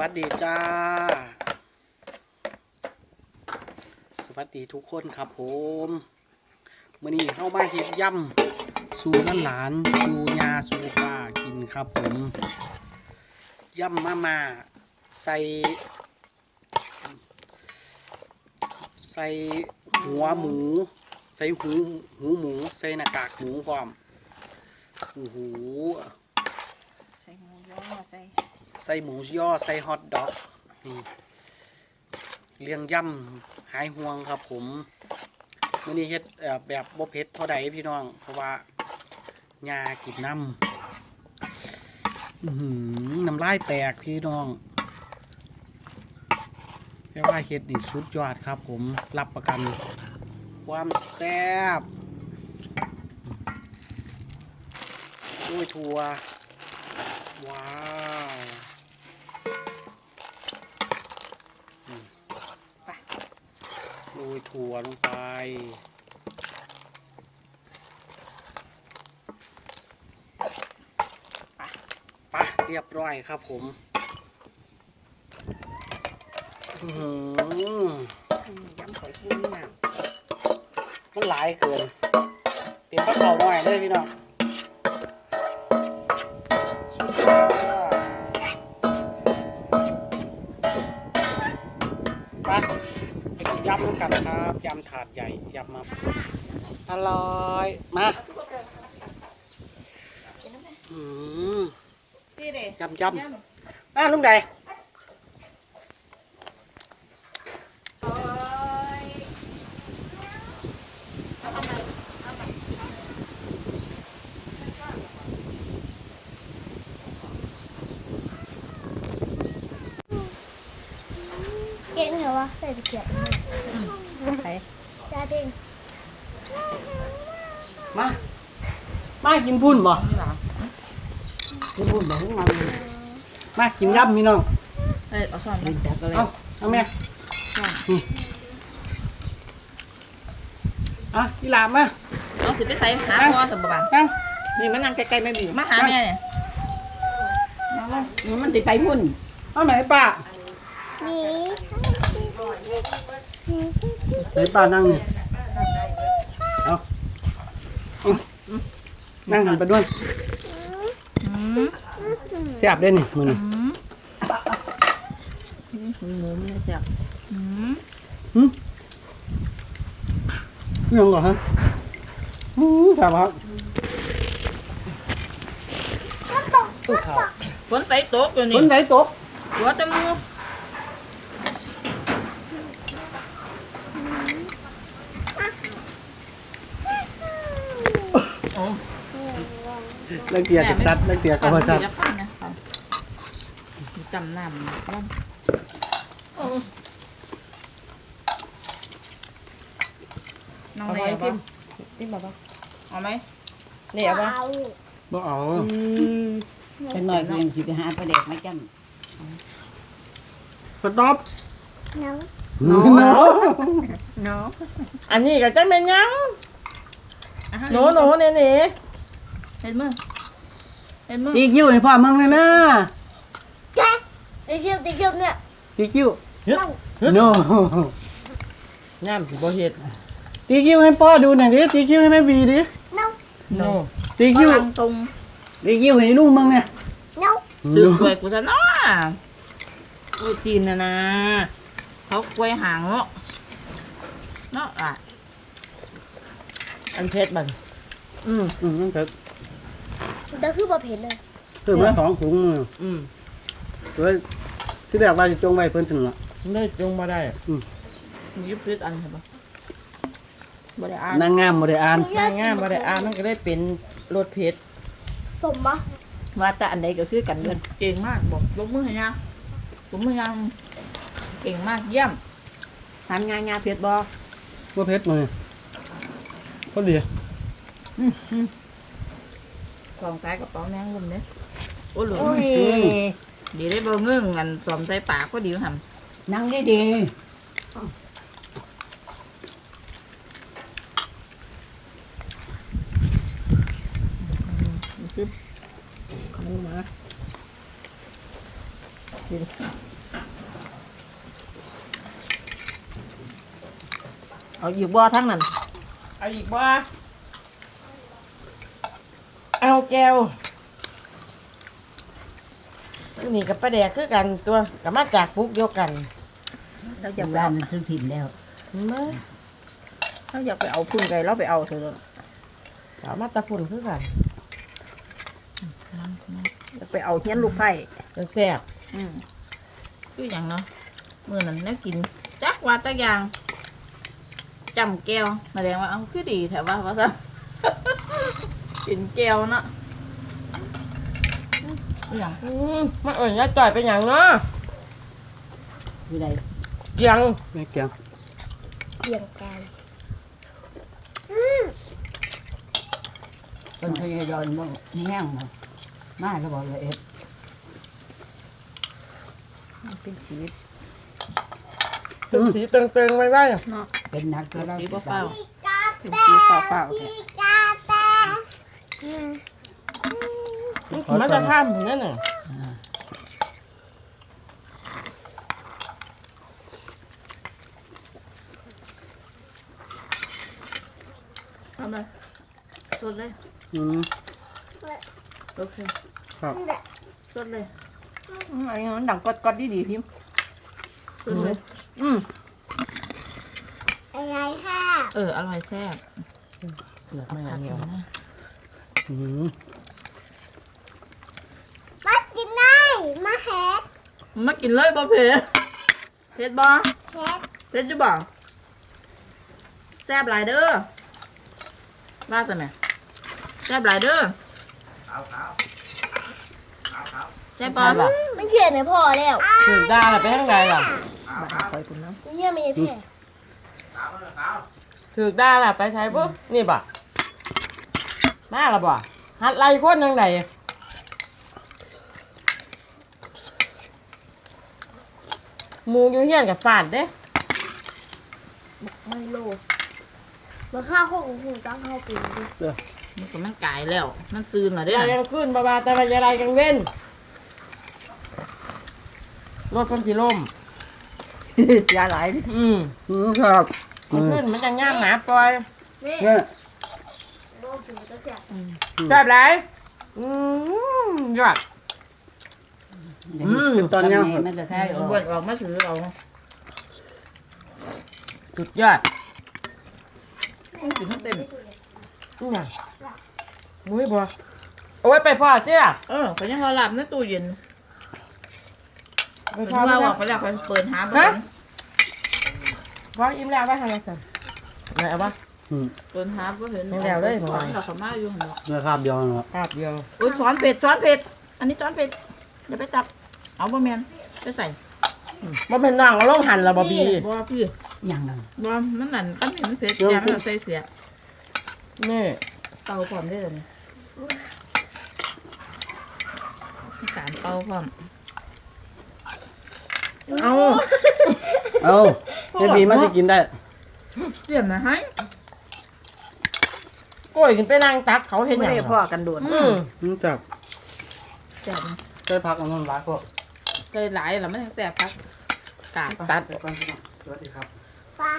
วัสดีจ้า สวัสดีทุกคนครับผมมื่อนี้เข้ามาเฮ็ดยำสูนั่นหลานสูยาสูป้ากินครับผมยำมาม่าใส่ ใส่หัวหมู ใส่หูหูหมู ใส่หน้ากากหมูพร้อมโอ้โหใส่หมู ย่อใส่ใส่หมูย่อใส่ฮอทดอกนี่เลี้ยงย่ำหายห่วงครับผมมื่อนี้เฮ็ดแบบบ่เผ็ดเท่าใดพี่น้อง เพราะว่ายากินน้ำน้ำลายแตกพี่น้องแค่ว่าเฮ็ดนี่สุดยอดครับผมรับประกัน ความแซ่บด้วยทัว ว้าวไปโรยถั่วลงไป ไปะเรียบร้อยครับผมอื้อหือยำข่อยพุ่นน่ะมันหลายเกิน เตรียมข้าวหน่อยเลยพี่น้อง กันครับยำถาดใหญ่ยำมาอร่อยมาอืมนี่เด้ยำยำมาลุงใดเอาเอาใหม่เอาใหม่เก่งเหรอวะใส่ตะเกียบ ไปจ้าเด้งมา มากินพุ่นบ่นี่หรอกินพุ่นบ่ขึ้นมาเลยมากินยำพี่น้องเอ้ยเอาช้อนไปเอาเอาแม่อืมเอะพี่หลามมาเอาสิไปใส่หาพ่อสมบัตินั่งนี่มันนั่งใกล้ๆแม่บีมาหาแม่เนี่ยมาเลยนี่มันติดไปพุ่นเอาไหนป้ามี ไหนป้านั่งนี่เอาเอานั่งหันไปด้วยอืมแซ่บเด้นี่มืออืนี่มหมูมันไม่แซ่บอืมหืมนี่ยังก่อนฮะหืมแซ่บครับตู้ข้าวฝนใส่โต๊ะอยู่คนี่นไหนตกหัวจมู โอ้เลิกเตียกับสัตว์เลิกเตียกับพ่อสัตว์จะฟังนะครับจำนำว่าโอ้น้องเอาเนไว้ยพิป่ะมพิมบอกว่าเอาไหมนี่เอาปะเอาบ่เอาเป็นหน่อยกูยังสิไปหาประเด็กไม่จสต็อปน้องโน้เนาะำอันนี้ก็จะเป็นยัง หนูหนูเนี่ยนี่เห็นมั้ยเห็นมั้ยตีคิวให้พ่อมึงเลยนะแกติ๊กคิวติ๊กคิวเนี่ยตีคิวน้องโนย่ามสิบ่เฮ็ดตีคิวให้พ่อดูหน่อยดิตีคิวให้แม่บีดิน้องโน่ตีคิวกำลังตรงตีคิวให้ลุงมึงเนี่ยน้องถือกล้วยกูซะเนาะกูจีนนะนะเขากล้วยหางเนาะเนาะอะ อันเพชรบันอืมอืมนั่นเถอะแต่คือบะเพ็ดเลยคือมาสองถุงมืออืมเลยที่แรกว่าจะจงไว้เพิ่นถึงละได้จงมาได้มียุบพิษอันใช่ปะบ่ได้อ่านนางงามบ่ได้อ่านง่ายง่ายบ่ได้อ่านมันก็ได้เป็นรสเพชรสมปะว่าแต่อันใดก็คือกันเบิดเก่งมากบอกยกมือให้ยังยกมือยังเก่งมากเยี่ยมทานง่ายง่ายเพชรบ่บ่เพชรเลย พอดีอืมอืมกองซ้ายกระเป๋าแมงมุมเนี่ยโอ้โหโอ้ยดีได้เบอร์เงื่งกันสวมใส่ปากก็ดีทนั่งได้ดีเอามากินเอาอยู่บ่ทั้งนั้น เอาอีกบ่เอาแก้วนี่กับประแดกคือกันตัวกับมาจากปุ๊กเดียวกันเราอยากไปบ้าเอานมันทุกถิ่นแล้วมาเราอยากไปเอาพุ่นไก่เราไปเอาเถอะเอามาตะพุ่นคือกันอยากไปเอาเฮียนลูกไผ่จังแซ่บ อืมคืออย่างเนาะมื่อนั้นแนวกิน จักว่าจักอย่าง จำแก้วแสดงว่าเอาคือดีแถวว่าว่าซะกินแก้วเนาะอหย่างอืมมาเอ่ยยาจ่อยเป็นอย่างเนาะอยู่ใดเกียงแม่เกียงเพียงกายต้นพยายอนบ่แห้งบ่มาแล้วบอกเลยเอ็ดมันเป็นชีวิตถึงสีเติงๆไว้ไว้เนาะ เป็นนักก็เราชีวิตเปล่ากาๆเป็นชีวิตเปล่าๆแท้กาแฟมันจะข้ามถึงนั่นน่ะอ่าทำเลยสดเลยอืมโอเคครับสดเลยอันนี้มันดังกอดๆดีๆพิมพ์สดเลยอืมอะไรค่ะ เออ อร่อยแซ่บเลือกเอามาผัอักนเดียวนะอืมมากินได้มาแฮกมากินเลยบ่เผ็ดเผ็ดบ่แฮกเผ็ดอยู่บ่แซ่บหลายเด้อว่าแต่แม่แซ่บหลายเด้อแซ่บบ่นั่นล่ะมันเขียนให้พ่อแล้วถึงได้ล่ะไปทางใดล่ะบ้านคอยคุณเนาะเนี่ยไม่ใช่แพ้ ถึงได้ล่ะไปใช้ปุ๊บนี่บ่มาและบ่หัดไล่คนทางใดหมูอยู่เฮียนกับฝาดเด้ไม่โลมาฆ่าของหูตั้งเข้าปีนดิมันก็มันกายแล้ว มันซืนแล้วเด้ยายอกันขึ้นบาบาแต่ว่ายายไรกังเว้นรถคนสีล่มยาหลายอืมอืมครับ มันขึ้นมันจะย่างหมาปล่อยนี่เนี่ยโลถึงจะเสียแซ่บไรอืมยอด อืม ตอนนี้มันจะแค่ออกบวชออกมาถือเอาสุดยอดกินทั้งเต็มนี่ไงมุ้ยบัวเอาไว้ไปพ่อเจ้าเออเขายังพอหลับในตู้เย็นไปเป็นพ่อว่าไปว่าพ่อเขาอยากไปเปิดหาบ่ฮะเห็น พ่ออิ่มแล้วไปทำอะไรกันไหนเอาปะอืมเปิดหาบ่เห็นไม่แล้วเลยขอนเราเขามาอยู่หั่นเนาะเนื้อคราบเดียวนะครับภาพเดียวอุ้ยช้อนเผ็ดช้อนเผ็ด อันนี้ช้อนเผ็ดอย่าไปจับ เอาบ่แมนไปใส่มันเป็นน่องเอาลงหั่นและบอบีบ่พี่อย่างนั้นบ่มันนั่นกันเห็นมันเผ็ดอย่างนั้นใส่เสีย นี่เตาพร้อมได้เลยนี่มีการเตาพร้อมเอา เอาเฮ็ดบีมันจะกินได้เตรียมมาให้โก้ยขึ้นไปนั่งตักเขาเห็นไม่อย่างได้พ่อกันโดนอืมอืมจับแซ่บนะใช้พักอันนั้นหลายพวกเคยหลายแล้วมันยังแซ่บครับกาดตัดเดี๋ยวก่อนพี่น้องสวัสดีครับปลา